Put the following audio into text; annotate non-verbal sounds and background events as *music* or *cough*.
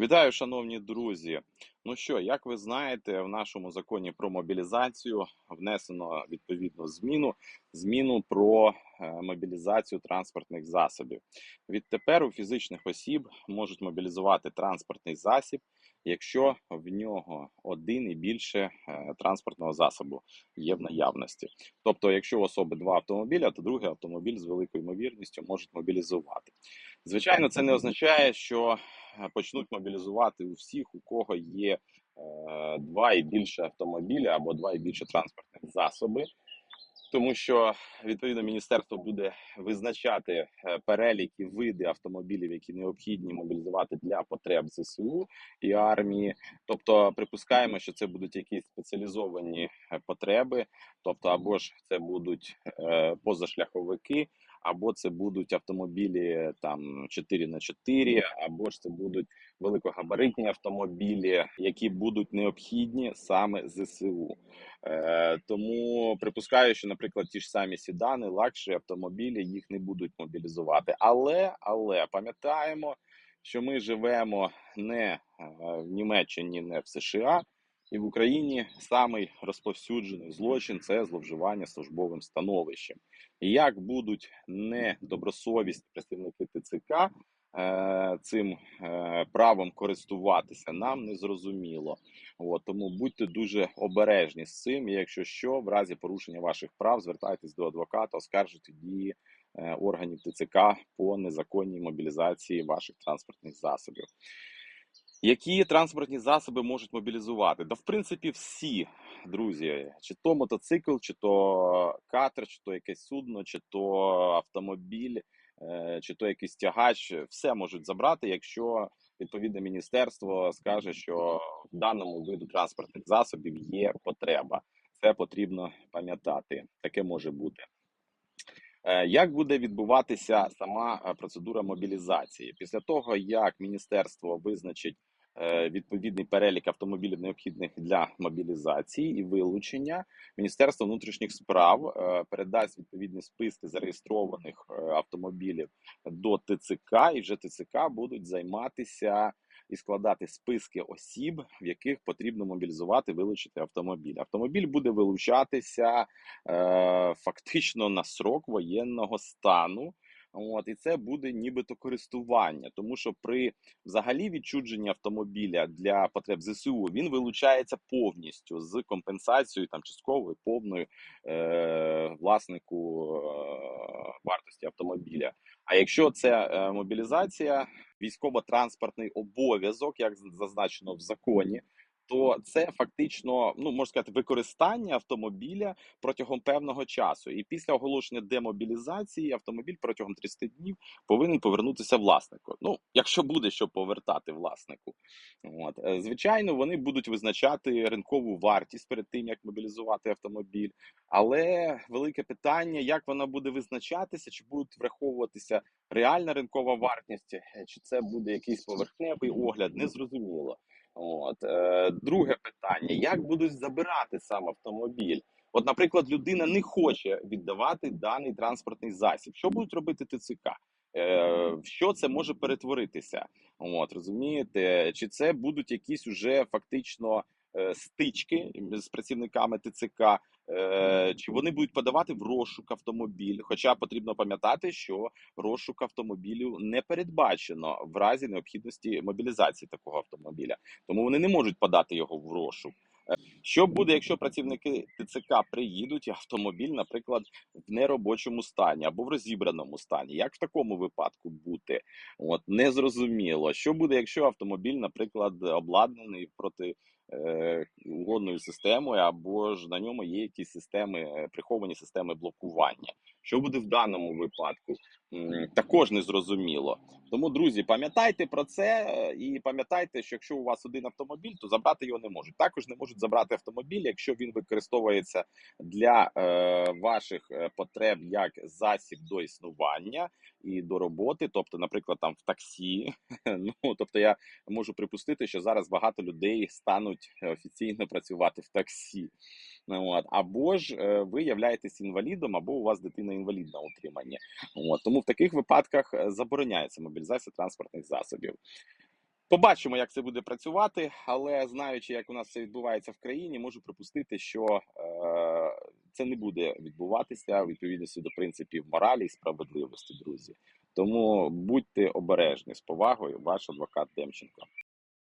Вітаю, шановні друзі. Ну що, як ви знаєте, в нашому законі про мобілізацію внесено відповідну зміну зміну про е, мобілізацію транспортних засобів. Відтепер у фізичних осіб можуть мобілізувати транспортний засіб, якщо в нього один і більше е, транспортного засобу є в наявності. Тобто, якщо у особи два автомобіля, то другий автомобіль з великою ймовірністю можуть мобілізувати. Звичайно, це не означає, що *laughs* почнуть мобілізувати у всіх, у кого є е, два і більше автомобіля або два і більше транспортних засоби. Тому що відповідно міністерство буде визначати е, переліки види автомобілів, які необхідні мобілізувати для потреб ЗСУ і армії. Тобто, припускаємо, що це будуть якісь спеціалізовані е, потреби, тобто, або ж це будуть позашляховики, або це будуть автомобілі там 4 на 4 або ж це будуть великогабаритні автомобілі, які будуть необхідні саме ЗСУ. Е, Тому припускаю, що, наприклад, ті ж самі сідани, лакші автомобілі їх не будуть мобілізувати. Але але пам'ятаємо, що ми живемо не е, в Німеччині, не в США. І в Україні самий розповсюджений злочин це зловживання службовим становищем. І як будуть недобросовісні представники ТЦК е, цим е, правом користуватися, нам не зрозуміло. От, тому будьте дуже обережні з цим. І Якщо що, в разі порушення ваших прав, звертайтесь до адвоката, оскаржуйте дії е, органів ТЦК по незаконній мобілізації ваших транспортних засобів. Які транспортні засоби можуть мобілізувати? Да, в принципі, всі друзі, чи то мотоцикл, чи то катер, чи то якесь судно, чи то автомобіль, е, чи то якийсь тягач, все можуть забрати, якщо відповідне міністерство скаже, що в даному виду транспортних засобів є потреба. Це потрібно пам'ятати. Таке може бути. Е, як буде відбуватися сама е, процедура мобілізації після того, як міністерство визначить відповідний перелік автомобілів необхідних для мобілізації і вилучення. Міністерство внутрішніх справ е, передасть відповідні списки зареєстрованих е, автомобілів до ТЦК, і вже ТЦК будуть займатися. І складати списки осіб, в яких потрібно мобілізувати, вилучити автомобіль. Автомобіль буде вилучатися е, фактично на срок воєнного стану. От і це буде нібито користування, тому що при взагалі відчудженні автомобіля для потреб ЗСУ він вилучається повністю з компенсацією там частковою повною е, власнику е, вартості автомобіля. А якщо це е, мобілізація, військово-транспортний обов'язок, як зазначено в законі то це фактично ну можна сказати використання автомобіля протягом певного часу. І після оголошення демобілізації автомобіль протягом 30 днів повинен повернутися власнику. Ну, якщо буде що повертати власнику, от е, звичайно, вони будуть визначати ринкову вартість перед тим, як мобілізувати автомобіль. Але велике питання, як вона буде визначатися, чи будуть враховуватися реальна ринкова вартість, чи це буде якийсь поверхневий огляд, незрозуміло. От е, друге питання: як будуть забирати сам автомобіль? От, наприклад, людина не хоче віддавати даний транспортний засіб. Що будуть робити ТЦК? В що це може перетворитися? От розумієте, чи це будуть якісь уже фактично Е, стички з працівниками ТЦК, е, чи вони будуть подавати в розшук автомобіль? Хоча потрібно пам'ятати, що розшук автомобілів не передбачено в разі необхідності мобілізації такого автомобіля, тому вони не можуть подати його в розшук. Що буде, якщо працівники ТЦК приїдуть і автомобіль, наприклад, в неробочому стані або в розібраному стані? Як в такому випадку бути? От незрозуміло. Що буде, якщо автомобіль, наприклад, обладнаний проти е, угодною системою, або ж на ньому є якісь системи, е, приховані системи блокування? Що буде в даному випадку? Також не зрозуміло. Тому, друзі, пам'ятайте про це е, і пам'ятайте, що якщо у вас один автомобіль, то забрати його не можуть. Також не можуть забрати автомобіль, якщо він використовується для е, ваших е, потреб як засіб до існування і до роботи. Тобто, наприклад, там в таксі. *laughs* Ну тобто, я можу припустити, що зараз багато людей стануть офіційно працювати в таксі. Ну, от. Або ж е, ви являєтесь інвалідом, або у вас дитина інвалідна утримання. От. Тому в таких випадках е, забороняється мобілізація транспортних засобів. Побачимо, як це буде працювати, але знаючи, як у нас це відбувається в країні, можу припустити, що е, це не буде відбуватися відповідності до принципів моралі і справедливості, друзі. Тому будьте обережні з повагою, ваш адвокат Демченко.